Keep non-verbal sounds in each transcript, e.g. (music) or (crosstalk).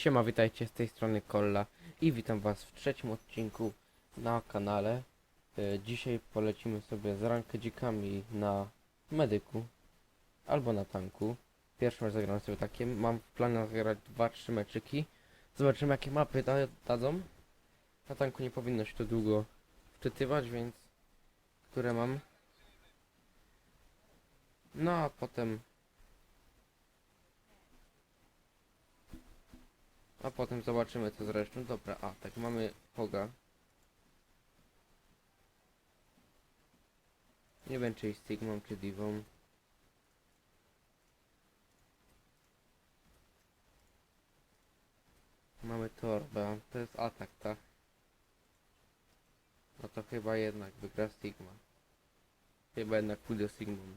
Siema, witajcie z tej strony Kolla i witam was w trzecim odcinku na kanale. E, Dzisiaj polecimy sobie z rankedzikami na medyku albo na tanku. Pierwszy raz zagram sobie takie, mam w planie zagrać 2-3 meczyki. Zobaczymy jakie mapy da dadzą. Na tanku nie powinno się to długo wczytywać, więc które mam. No a potem A potem zobaczymy co z resztą. Dobra, a tak mamy Poga. Nie wiem czy jest Sigmą czy Divą. Mamy Torba. To jest atak, tak? No to chyba jednak wygra Sigma. Chyba jednak pójdę Sigmą.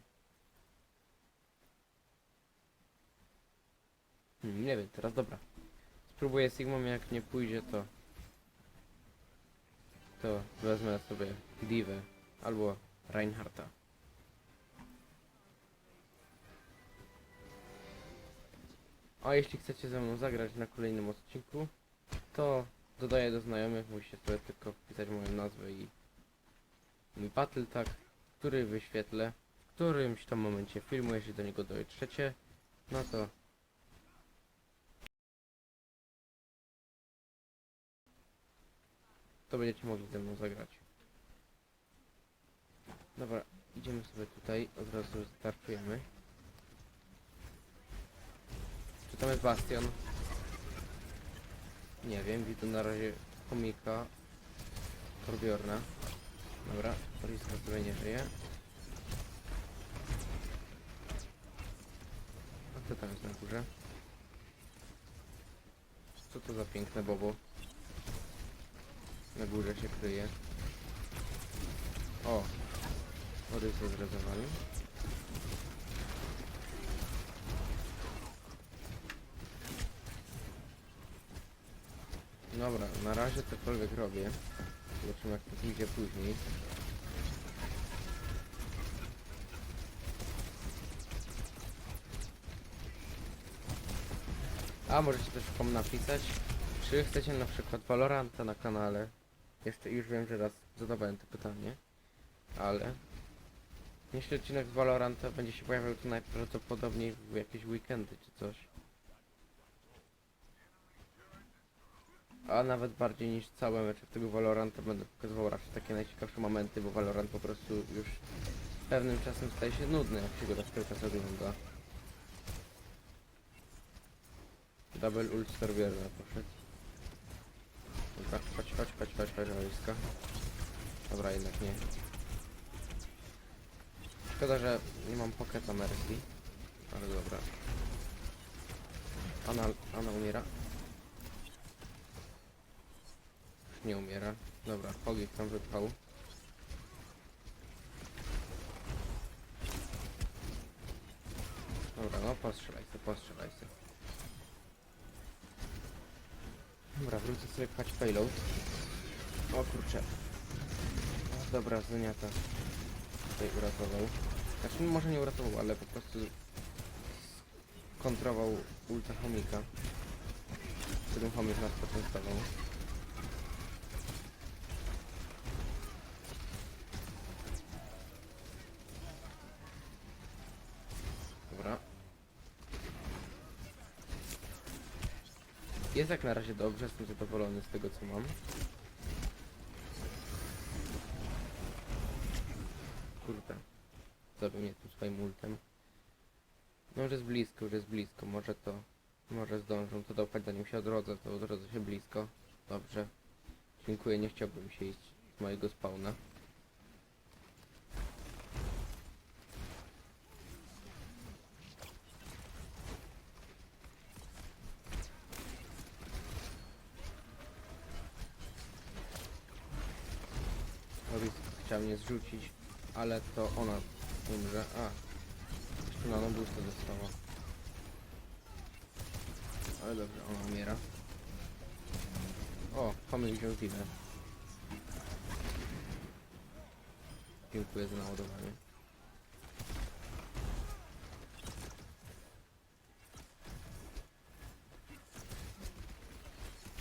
Hmm, nie wiem, teraz dobra. Spróbuję Sigmą, jak nie pójdzie to... To wezmę sobie Divę albo Reinharta. A jeśli chcecie ze mną zagrać na kolejnym odcinku, to dodaję do znajomych, musicie sobie tylko wpisać moją nazwę i mój battle tag, który wyświetlę w którymś tam momencie filmu, jeśli do niego dotrzecie, no to to będziecie mogli ze mną zagrać. Dobra, idziemy sobie tutaj, od razu startujemy. Czy tam jest bastion? Nie wiem, widzę na razie komika Torbjorna. Dobra, Riska sobie nie żyje. A co tam jest na górze? Co to za piękne bobo? Na górze się kryje. O! Orysa zrezowali. Dobra, na razie cokolwiek robię. Zobaczymy jak to pójdzie później. A możecie też komu napisać, czy chcecie na przykład Valoranta na kanale? Jeszcze już wiem, że raz zadawałem to pytanie, ale jeśli odcinek z Valoranta będzie się pojawiał to najprawdopodobniej w jakieś weekendy czy coś. A nawet bardziej niż całe mecze tego Valoranta będę pokazywał raczej takie najciekawsze momenty, bo Valorant po prostu już pewnym czasem staje się nudny, jak się go tak cały czas ogląda. Double ult Storwierna poszedł. Dobra, chodź, chodź, chodź, chodź, chodź, wojska. Dobra, jednak nie. Szkoda, że nie mam pocketa Mercy. Ale dobra. Ana, Ana umiera. Nie umiera. Dobra, Hogik tam wypał. Dobra, no postrzelaj se, postrzelaj. Dobra, wrócę sobie pchać payload. O kurczę. O, dobra, Zeniata tutaj uratował. Znaczy może nie uratował, ale po prostu kontrował ulta chomika. Którym chomik nas poczęstował. Jest jak na razie dobrze, jestem zadowolony z tego co mam. Kurde. Zabił mnie tym swoim ultem. No już jest blisko, już jest blisko, może to... Może zdążą to dopać zanim się odrodzę, to odrodzę się blisko. Dobrze. Dziękuję, nie chciałbym się iść z mojego spawna. Oris chciał mnie zrzucić, ale to ona umrze. A, jeszcze na boosta dostała. Ale dobrze, ona umiera. O, pomyl wziął Zinę. Dziękuję za naładowanie.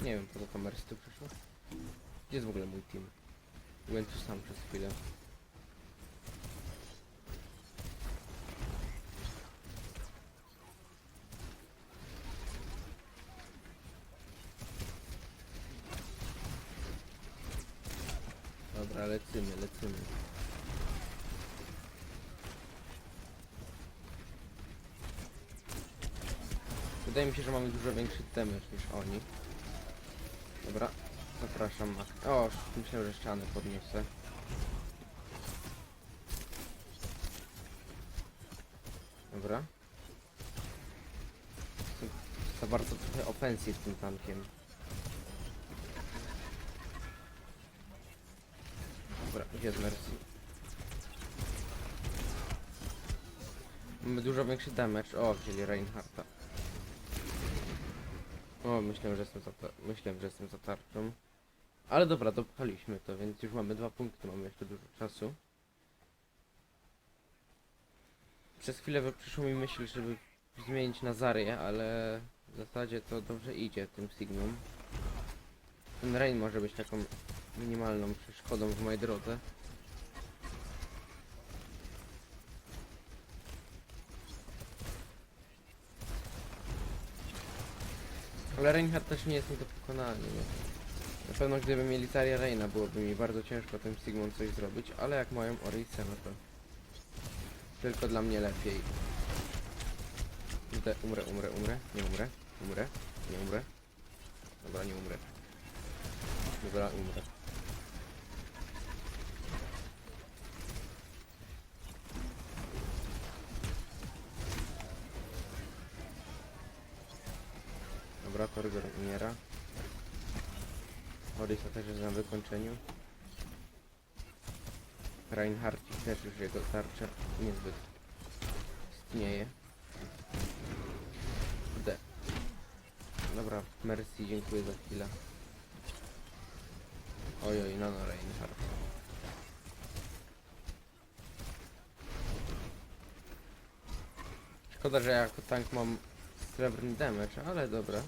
Nie wiem po co tam Mercy tu przyszło. Gdzie jest w ogóle mój team? Byłem tu sam przez chwilę. Dobra, lecimy, lecimy. Wydaje mi się, że mamy dużo większy damage niż oni. Dobra, zapraszam. Mak. O, myślałem, że ściany podniosę. Dobra. Za- bardzo trochę ofensji z tym tankiem. Dobra, gdzie jest Mercy? Mamy dużo większy damage. O, wzięli Reinhardta. O, myślałem, że jestem za, myślałem, że jestem za tarczą. Ale dobra, dopchaliśmy to, więc już mamy dwa punkty, mamy jeszcze dużo czasu. Przez chwilę przyszło mi myśl, żeby zmienić na Zarię, ale w zasadzie to dobrze idzie tym Signum. Ten Rain może być taką minimalną przeszkodą w mojej drodze. Ale Reinhardt też nie jest nie do pokonania? Na pewno gdyby mieli Taria Reina byłoby mi bardzo ciężko tym Sigmą coś zrobić, ale jak mają Orisa, no to tylko dla mnie lepiej. Idę, umrę, umrę, umrę, nie umrę, umrę, nie umrę. Dobra, nie umrę. Dobra, umrę. Dobra, Torgor umiera. Orisa też jest na wykończeniu. Reinhardt też już jego tarcza niezbyt istnieje. D. Dobra, Mercy, dziękuję za chwilę. Ojoj, no no Reinhardt. Szkoda, że ja jako tank mam srebrny damage, ale dobra.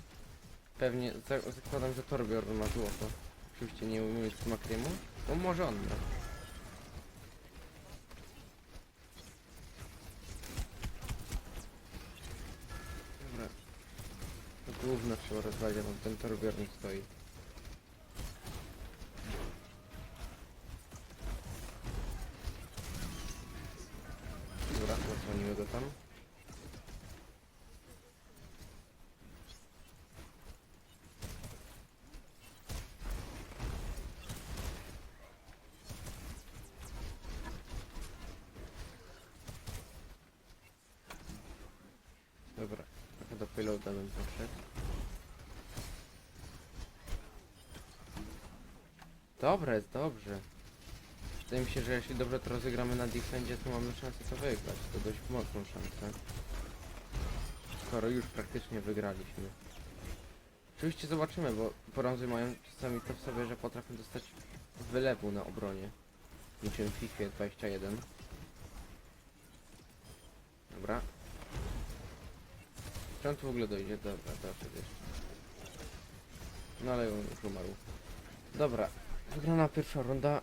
Pewnie za- zakładam, że Torbjorn ma złoto. Oczywiście nie umiem z Makrimu, bo może on ma. Dobra. To gówno trzeba rozwalić, tam ten Torbjorn stoi. Dobra, zasłonimy go tam. Dobra, payloada bym. Dobra, jest dobrze. Wydaje mi się, że jeśli dobrze to rozegramy na defendzie, to mamy szansę to wygrać. To dość mocną szansę. Skoro już praktycznie wygraliśmy. Oczywiście zobaczymy, bo brązy mają czasami to w sobie, że potrafią dostać wylewu na obronie. Niczym FIFA 21. Dobra, czy tu w ogóle dojdzie? Dobra, doszedł jeszcze. No ale on już umarł. Dobra, wygrana pierwsza runda.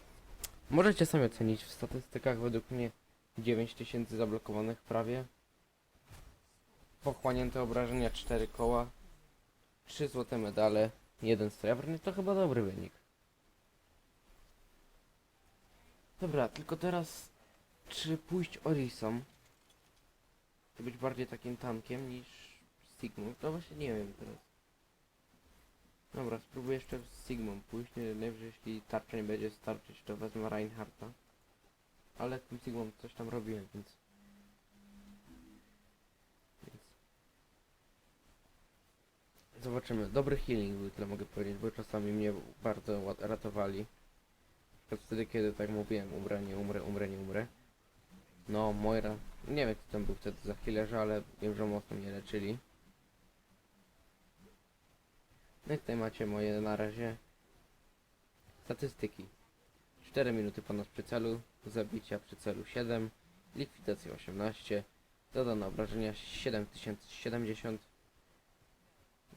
Możecie sami ocenić w statystykach według mnie 9000 zablokowanych prawie. Pochłanięte obrażenia 4 koła. 3 złote medale, 1 srebrny, to chyba dobry wynik. Dobra, tylko teraz czy pójść Orisą? To być bardziej takim tankiem niż Sigmą. No właśnie nie wiem teraz. Dobra, spróbuję jeszcze z Sigmą pójść. Nie, najwyżej jeśli tarcza nie będzie starczyć, to wezmę Reinharta. Ale tym Sigmą coś tam robiłem, więc... więc... Zobaczymy. Dobry healing był, tyle mogę powiedzieć, bo czasami mnie bardzo ratowali. Na wtedy, kiedy tak mówiłem, umrę, nie umrę, umrę, nie umrę. No, Moira. Nie wiem, kto tam był wtedy za healerza, ale wiem, że mocno mnie leczyli. No i tutaj macie moje na razie statystyki. 4 minuty ponad przy celu, zabicia przy celu 7, likwidacja 18, dodane obrażenia 7070,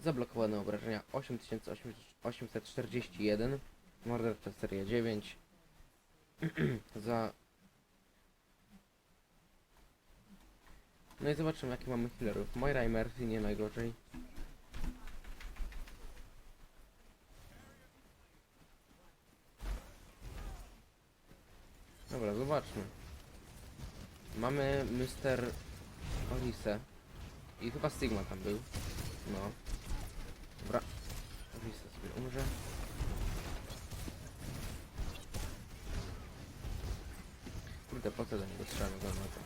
Zablokowane obrażenia 8841. Mordercza seria 9. (clears throat) Za... No i zobaczymy jaki mamy healerów. Moira i Mercy nie najgorzej. Dobra, zobaczmy. Mamy Mr. Orise. I chyba Stigma tam był. No. Dobra. Orise sobie umrze. Kurde, po co do niego strzelamy go na to?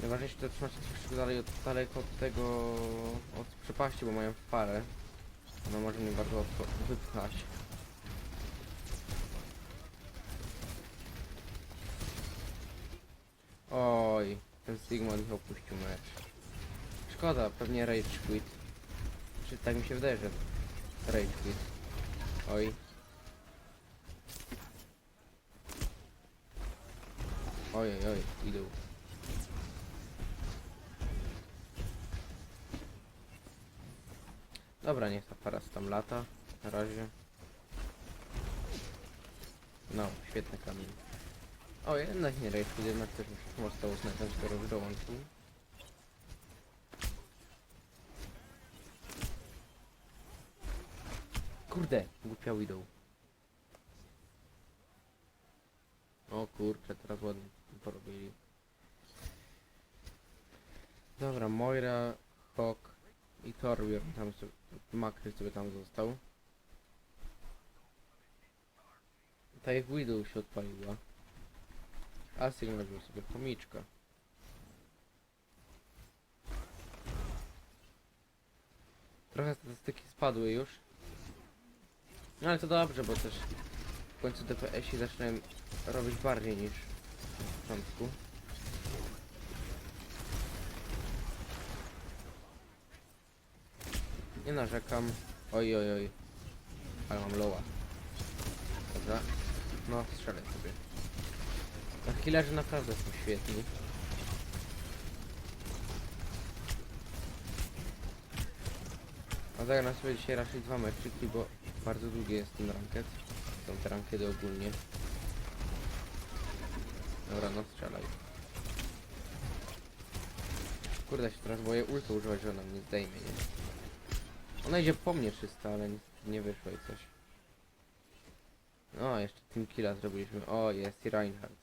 Najważniejsze to trzymać się dalej od, daleko od tego... od przepaści, bo mają parę. Ona może mnie bardzo łatwo wypchać. Oj, ten Sigma ich opuścił mecz. Szkoda, pewnie Rage Quit. Czy tak mi się wydaje, że Rage Quit. Oj. Oj, oj, oj. Dobra, niech ta para tam lata. Na razie. No, świetny kamień. O, jednak nie rejestr, jednak też mi się zostało znaleźć do rozdołączył. Kurde, głupia idą. O kurczę, teraz ładnie porobili. Dobra, Moira, Hawk i Torbjorn tam sobie, Makry sobie tam został. Ta ich Widow się odpaliła. A Sigma wziął sobie komiczka. Trochę statystyki spadły już. No ale to dobrze, bo też w końcu DPS-i zaczynają robić bardziej niż w początku. Nie narzekam. Oj, oj, oj. Ale mam loła. Dobra. No, strzelaj sobie. Na healerzy naprawdę są świetni. A zagram sobie dzisiaj raczej dwa meczyki, bo bardzo długi jest ten ranket. Są te rankedy ogólnie. Dobra, no strzelaj. Kurde, się teraz boję ulta używać, że ona mnie zdejmie, nie? Ona idzie po mnie czysta, ale nie wyszło i coś. No, jeszcze team killa zrobiliśmy. O, jest i Reinhardt.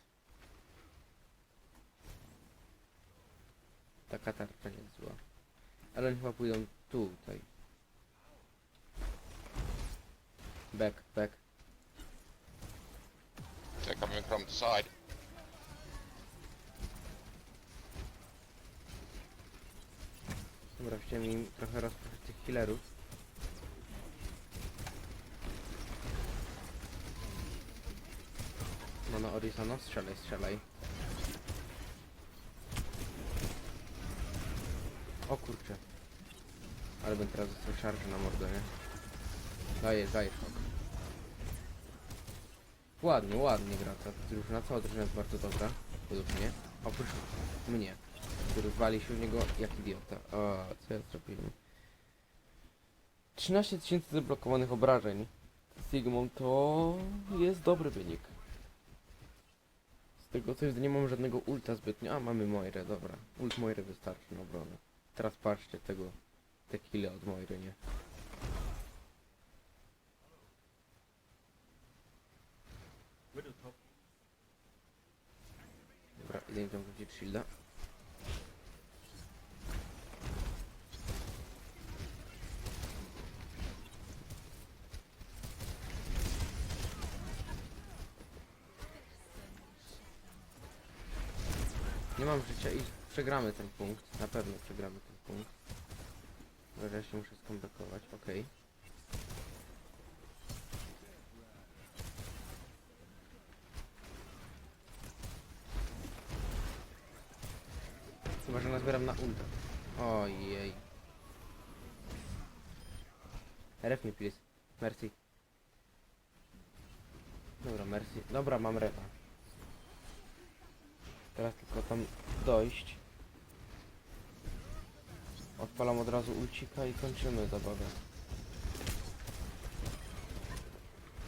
Taka tarcza nie jest zła. Ale oni chyba pójdą tutaj. Back, back. They're coming from the side. Dobra, chciałem im trochę rozproszyć tych healerów. No no, Orisa, no strzelaj, strzelaj. O kurczę. Ale bym teraz dostał charge na mordę, nie? Daję, daję szok. Ładnie, ładnie gra ta drużyna. Cała drużyna jest bardzo dobra, według mnie. Oprócz mnie, który wali się w niego jak idiota. O, co ja zrobiłem? 13 tysięcy zablokowanych obrażeń. Sigmund to jest dobry wynik. Z tego co jest, nie mam żadnego ulta zbytnio. A, mamy Moirę, dobra. Ult Moiry wystarczy na obronę. Teraz patrzcie tego, te kile od Moiry, nie? Dobra, idę tam wrócić shielda. Nie mam życia i przegramy ten punkt. Na pewno przegramy ten punkt. Wreszcie muszę skomplikować, okej. Chyba, że nazbieram na ulta. Ojej. Ref mi please. Mercy. Dobra, mercy. Dobra, mam refa. Teraz tylko tam dojść. Odpalam od razu ulcika i kończymy zabawę.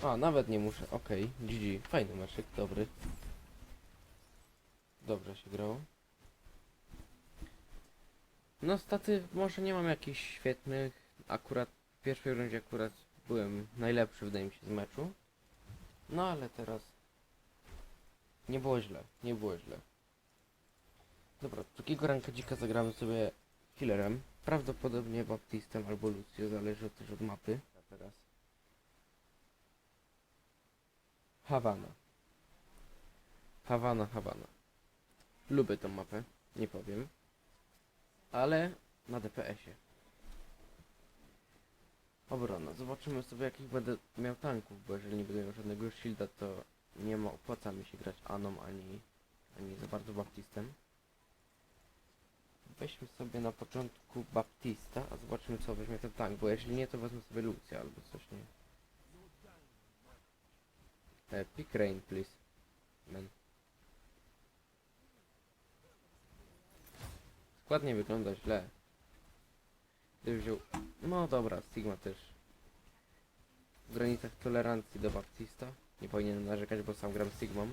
A, nawet nie muszę. Okej, GG. Fajny meczek, dobry. Dobrze się grało. No staty może nie mam jakichś świetnych. Akurat w pierwszej rundzie akurat byłem najlepszy wydaje mi się z meczu. No ale teraz nie było źle, nie było źle. Dobra, drugiego ranka dzika zagramy sobie healerem. Prawdopodobnie Baptistem albo Lucio, zależy też od mapy. A teraz Hawana. Hawana, Hawana. Lubię tą mapę, nie powiem. Ale na DPS-ie. Obrona. Zobaczymy sobie jakich będę miał tanków, bo jeżeli nie będę miał żadnego shielda, to nie ma opłaca mi się grać Aną ani, ani za bardzo Baptistem. Weźmy sobie na początku Baptista, a zobaczymy co weźmie ten tank, bo jeśli nie, to wezmę sobie Lucia albo coś, nie? E, pick rain, please. Man. Skład nie wygląda źle. Gdyby wziął... No dobra, Sigma też. W granicach tolerancji do Baptista. Nie powinienem narzekać, bo sam gram Sigmą.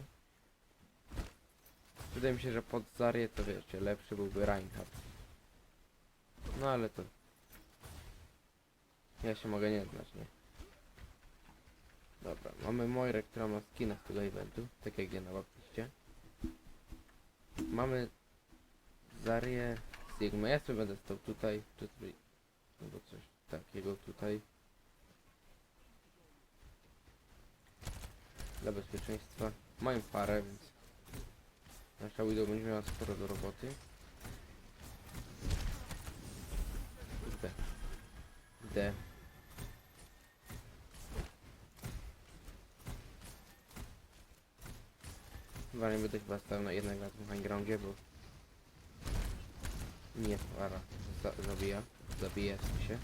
Wydaje mi się, że pod Zarię to wiecie, lepszy byłby Reinhardt. No ale to... Ja się mogę nie znać, nie? Dobra, mamy Moirę, która ma skina z tego eventu, tak jak ja na. Mamy Zarię, Sigma. Ja sobie będę stał tutaj, czy tutaj, albo coś takiego tutaj. Dla bezpieczeństwa. Mają parę, więc nasza Widow będzie miała sporo do roboty. D. D. Chyba nie będę chyba stał na jednak na tym high bo nie para za, zabija, zabija się.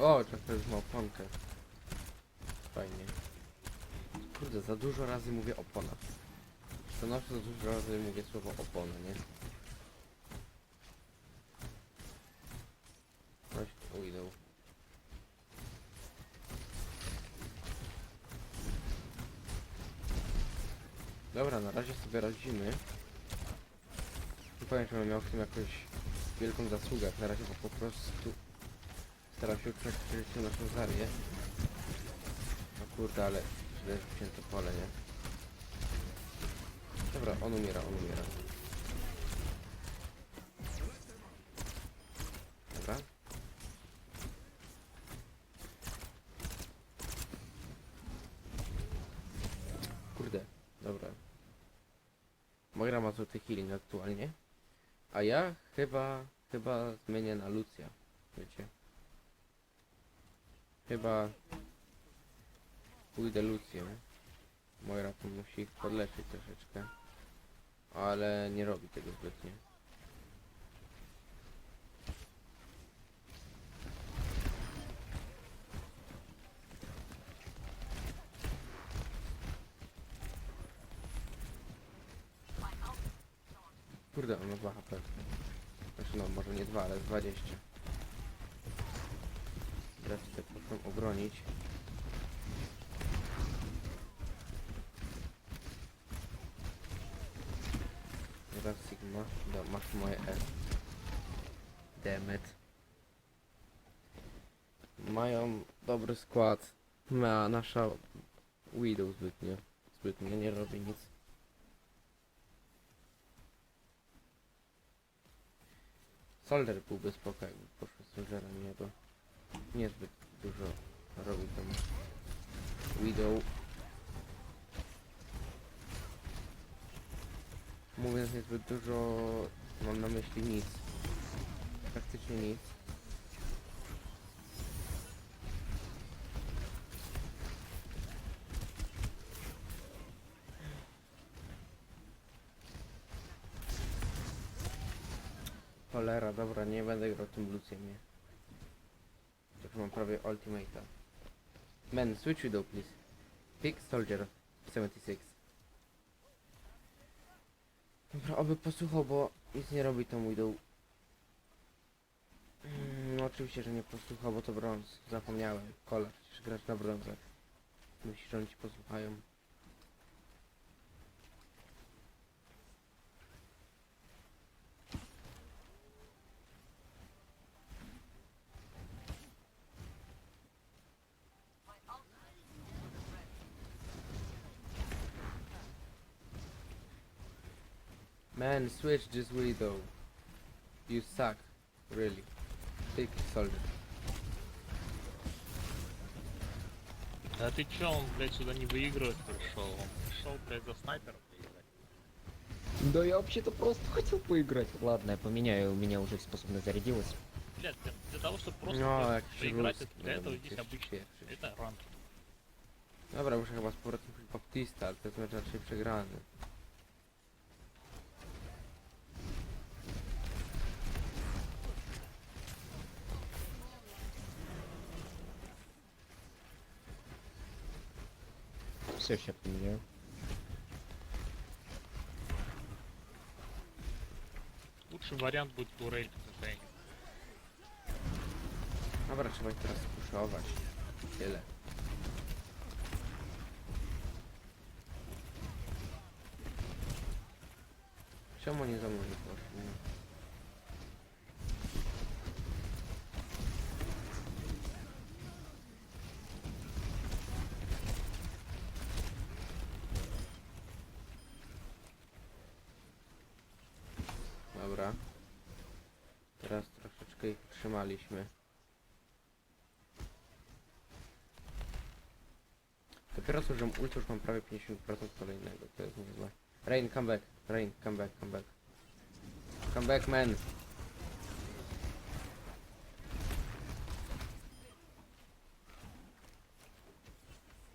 O, czas już ma oponkę. Fajnie. Kurde, za dużo razy mówię opona. Zawsze za dużo razy mówię słowo opona, nie? Weź ujdą. Dobra, na razie sobie radzimy. Nie powiem, że miał w tym jakąś wielką zasługę. Na razie po prostu staram się utrzymać priorytety naszą Zarię. No kurde, ale źle wcięte pole, nie? Dobra, on umiera, on umiera. Dobra. Kurde, dobra. Moira ma złoty healing aktualnie. A ja chyba, chyba zmienię na Lucia. Wiecie. Chyba pójdę Lucją. Moira tu musi ich podleczyć troszeczkę. Ale nie robi tego zbytnio. Kurde, on ma 2 HP. Znaczy no, może nie 2, ale 20. Teraz się proszę obronić. Teraz Sigma, no, masz moje E. Demet. Mają dobry skład. Ma nasza Widow zbytnio. Zbytnio nie robi nic. Soldier byłby spoko, jakby poszło z Soldierem, nie, bo niezbyt dużo robi tam Widow. Mówiąc niezbyt dużo, mam na myśli nic. Praktycznie nic. Cholera, dobra, nie będę grał tym Luciem, nie. Mam prawie ultimate'a. Man, switch widow please. Pick soldier 76. Dobra, oby posłuchał, bo nic nie robi to mój dół. Mm, no oczywiście, że nie posłuchał, bo to brąz. Zapomniałem. Kola, przecież grać na brązach. Myślisz, że oni ci posłuchają. Switch this widow. You suck. Really. Pick soldier. Да ты чё, он, блядь, сюда не выигрывать пришел? Он пришел, блядь, за снайпера поиграть. Да я вообще-то просто хотел поиграть. Ладно, я поменяю, у меня уже способность зарядилась. Блядь, для, для того, чтобы просто No, блядь, поиграть, это- для этого здесь обычно. Это ранг. Dobra, muszę chyba z powrotem pójść Baptista, ale to jest mecz raczej przegrany. все сейчас поменяю. Лучший вариант будет турель какая-нибудь. Оборачивать раз кушал овощи. Или. Чем они за мной не пошли? Trzymaliśmy. Dopiero co użyłem ulti, już mam prawie 50% kolejnego, to jest niezłe. Rain, come back, Rain, come back, come back. Come back, man!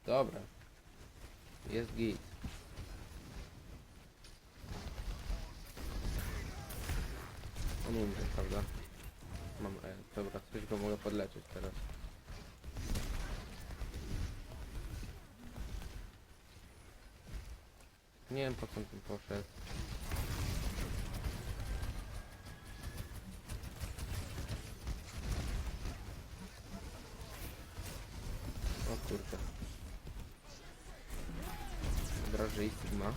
Dobra. Jest git. On umrze, prawda? Mam E, dobra, coś go mogę podleczyć teraz. Nie wiem po co on tym poszedł. O kurde. Drażej Sigma.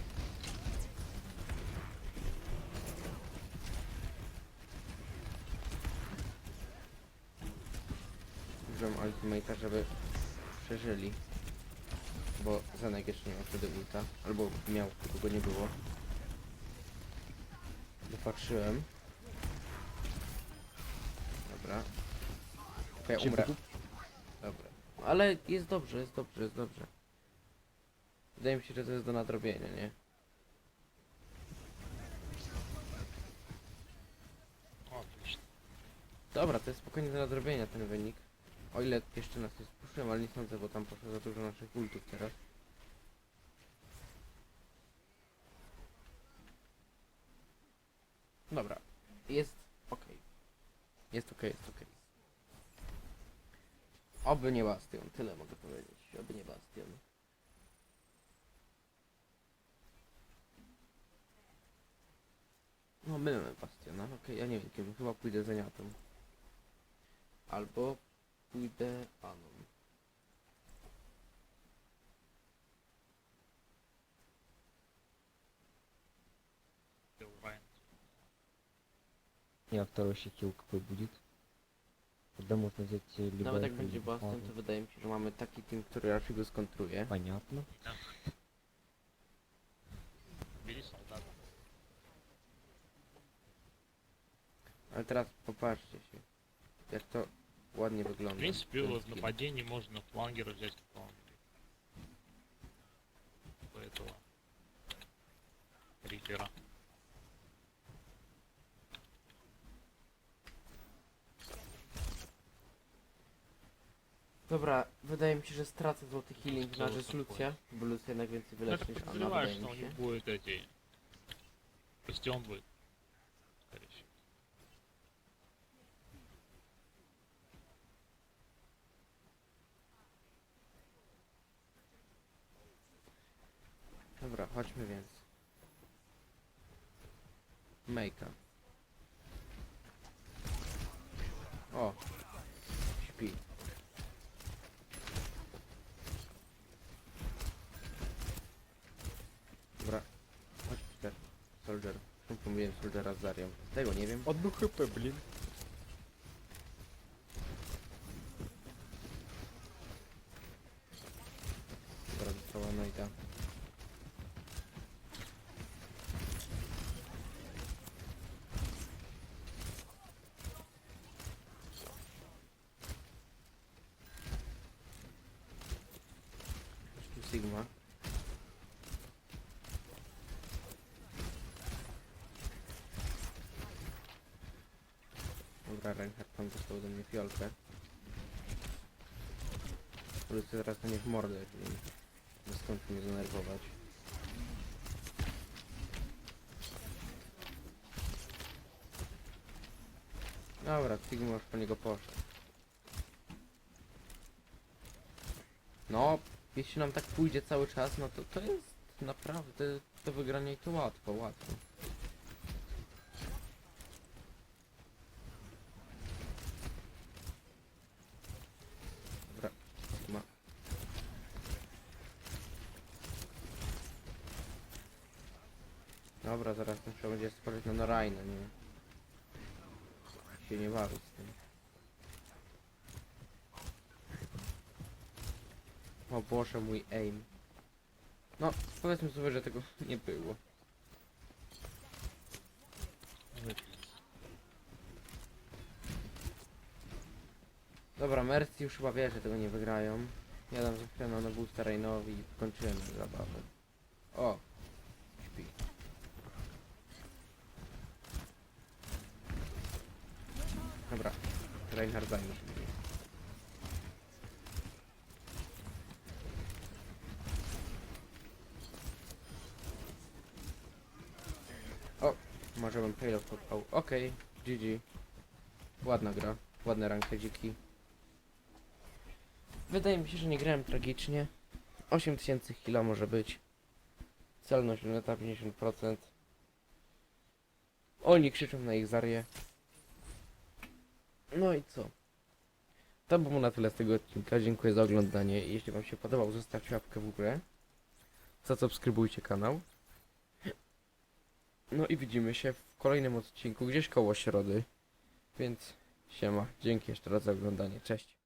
Majta, żeby przeżyli. Bo Zanek jeszcze nie miał wtedy ulta. Albo miał, tylko go nie było. Wypatrzyłem. Dobra. Ja umrę. Dobra. Ale jest dobrze, jest dobrze, jest dobrze. Wydaje mi się, że to jest do nadrobienia, nie? Dobra, to jest spokojnie do nadrobienia ten wynik. O ile jeszcze nas nie spuszczyłem, ale nie sądzę, bo tam poszło za dużo naszych ultów teraz. Dobra, jest ok. Jest ok, jest ok. Oby nie Bastion, tyle mogę powiedzieć. Oby nie Bastion. No, my mamy Bastiona, okej, ja nie wiem chyba pójdę za niatą. Albo pójdę Anon. Ты Райан. Я второй еще хил какой будет. Тогда можно взять э, либо... Nawet jak это, będzie либо Bastion, Фазу. to wydaje mi się, że mamy taki team, który raczej go skontruje. Понятно. Бери солдата. Ale teraz popatrzcie się, jak to Ладно, не выглядно. В принципе, в нападении можно флангера взять какого-нибудь. этого. Рипера. Dobra, wydaje mi się, że stracę złoty healing na rezolucję, bo Lucy jednak więcej wyleczy niż Anna, wydaje mi się. Zrywasz, no nie były te dzieje. Prostě on будет. Dobra, chodźmy więc. Make'a. O. Śpi. Dobra. Chodź Peter. Soldier. Czemu pomyliłem Soldiera z Zarią? Tego nie wiem. Odbuchypę, blin. Mordę, no skąd mnie zdenerwować. Dobra, Sigma już po niego poszedł. No, jeśli nam tak pójdzie cały czas, no to to jest naprawdę do wygrania i to łatwo, łatwo. Dobra, Sigma. Dobra, zaraz to trzeba będzie spojrzeć na Norajna, nie? Się nie bawić z tym. Boże, mój aim. No, powiedzmy sobie, że tego (laughs) nie było. Dobra, Mercy już chyba wie, że tego nie wygrają. Ja dam za chwilę na boosta Rainowi i kończymy zabawę. O! Śpi. Dobra, Reinhard zajmie się nim. O, payload podpał. Okej, GG. Ładna gra, ładne rankedziki. Wydaje mi się, że nie grałem tragicznie. 8000 kila może być. Celność luneta 50%. Oni krzyczą na ich zarię. No i co? To było na tyle z tego odcinka. Dziękuję za oglądanie. Jeśli Wam się podobał, zostawcie łapkę w górę. Zasubskrybujcie kanał. No i widzimy się w kolejnym odcinku, gdzieś koło środy. Więc siema. Dzięki jeszcze raz za oglądanie. Cześć.